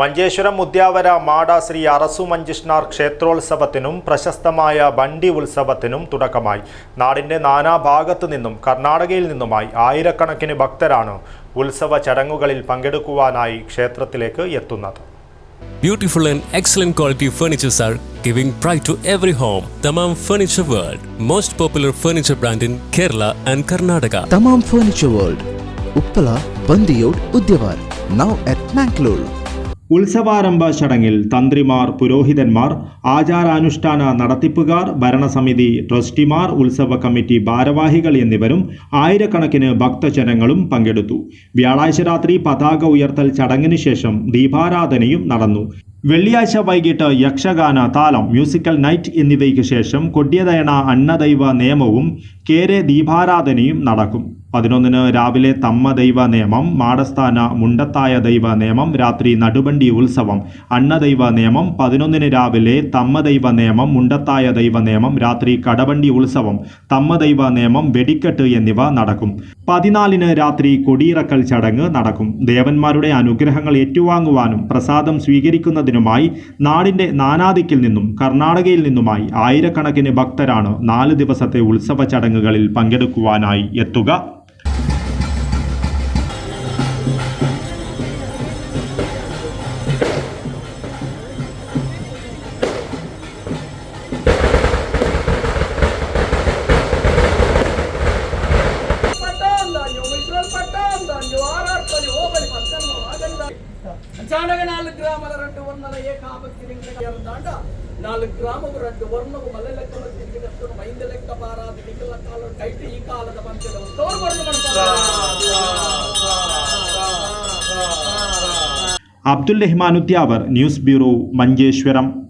മഞ്ചേശ്വരം മുദ്യാവര മാട ശ്രീ അറസു മഞ്ജിഷ്ണാർ ക്ഷേത്രോത്സവത്തിനും പ്രശസ്തമായ ബണ്ടി ഉത്സവത്തിനും തുടക്കമായി നാടിന്റെ നാനാഭാഗത്തു നിന്നും കർണാടകയിൽ നിന്നുമായി ആയിരക്കണക്കിന് ഭക്തരാണ് ഉത്സവ ചടങ്ങുകളിൽ പങ്കെടുക്കുവാനായി ക്ഷേത്രത്തിലേക്ക് എത്തുന്നത് Beautiful and excellent quality furnitures are giving pride to every home. Tamam Furniture World, most popular furniture brand in Kerala and Karnataka. Tamam Furniture World, Uppala, Bandiyod, Udyavar, Now at Mangalore. ഉത്സവാരംഭ ചടങ്ങിൽ തന്ത്രിമാർ പുരോഹിതന്മാർ ആചാരാനുഷ്ഠാന നടത്തിപ്പുകാർ ഭരണസമിതി ട്രസ്റ്റിമാർ ഉത്സവ committee ഭാരവാഹികൾ എന്നിവരും ആയിരക്കണക്കിന് ഭക്തജനങ്ങളും പങ്കെടുത്തു. വ്യാഴാഴ്ച രാത്രി പതാക ഉയർത്തൽ ചടങ്ങിന് ശേഷം ദീപാരാധനയും നടന്നു. വെള്ളിയാഴ്ച വൈകിട്ട് യക്ഷഗാന താലം മ്യൂസിക്കൽ നൈറ്റ് എന്നിവയ്ക്ക് ശേഷം കൊടിയതയണ അന്നദൈവ നിയമവും കേരെ ദീപാരാധനയും നടക്കും. പതിനൊന്നിന് രാവിലെ തമ്മ ദൈവ നിയമം മാടസ്ഥാന മുണ്ടത്തായ ദൈവ നിയമം രാത്രി നടുവണ്ടി ഉത്സവം അന്നദൈവ നിയമം പതിനൊന്നിന് രാവിലെ തമ്മ ദൈവ നിയമം മുണ്ടത്തായ ദൈവ നിയമം രാത്രി കടവണ്ടി ഉത്സവം തമ്മ ദൈവ നിയമം വെടിക്കെട്ട് എന്നിവ നടക്കും. പതിനാലിന് രാത്രി കൊടിയിറക്കൽ ചടങ്ങ് നടക്കും. ദേവന്മാരുടെ അനുഗ്രഹങ്ങൾ ഏറ്റുവാങ്ങുവാനും പ്രസാദം സ്വീകരിക്കുന്നതിനുമായി നാടിന്റെ നാനാദിക്കിൽ നിന്നും കർണാടകയിൽ നിന്നുമായി ആയിരക്കണക്കിന് ഭക്തരാണ് നാല് ദിവസത്തെ ഉത്സവ ചടങ്ങുകളിൽ പങ്കെടുക്കുവാനായി എത്തുക. ಜಾಣಗನಾಲ್ ಗ್ರಾಮದ ರೆಂಡು ವರ್ಣದ ಏಕ ಆಪತ್ತಿ ಲಿಂಗಡೆಯರ ದಾಂಡ నాలుగు గ్రాముకు రెండు వర్ణము మల్లె లెక్కలు తిరిగినట్టు మైంద లెక్క పారాది నిఖిల కాలం టైట్ ఈ కాలద మంచెల അബ്ദുൽ റഹ്മാൻ ഉദ്യാവർ ന്യൂസ് ബ്യൂറോ മഞ്ചേശ്വരം.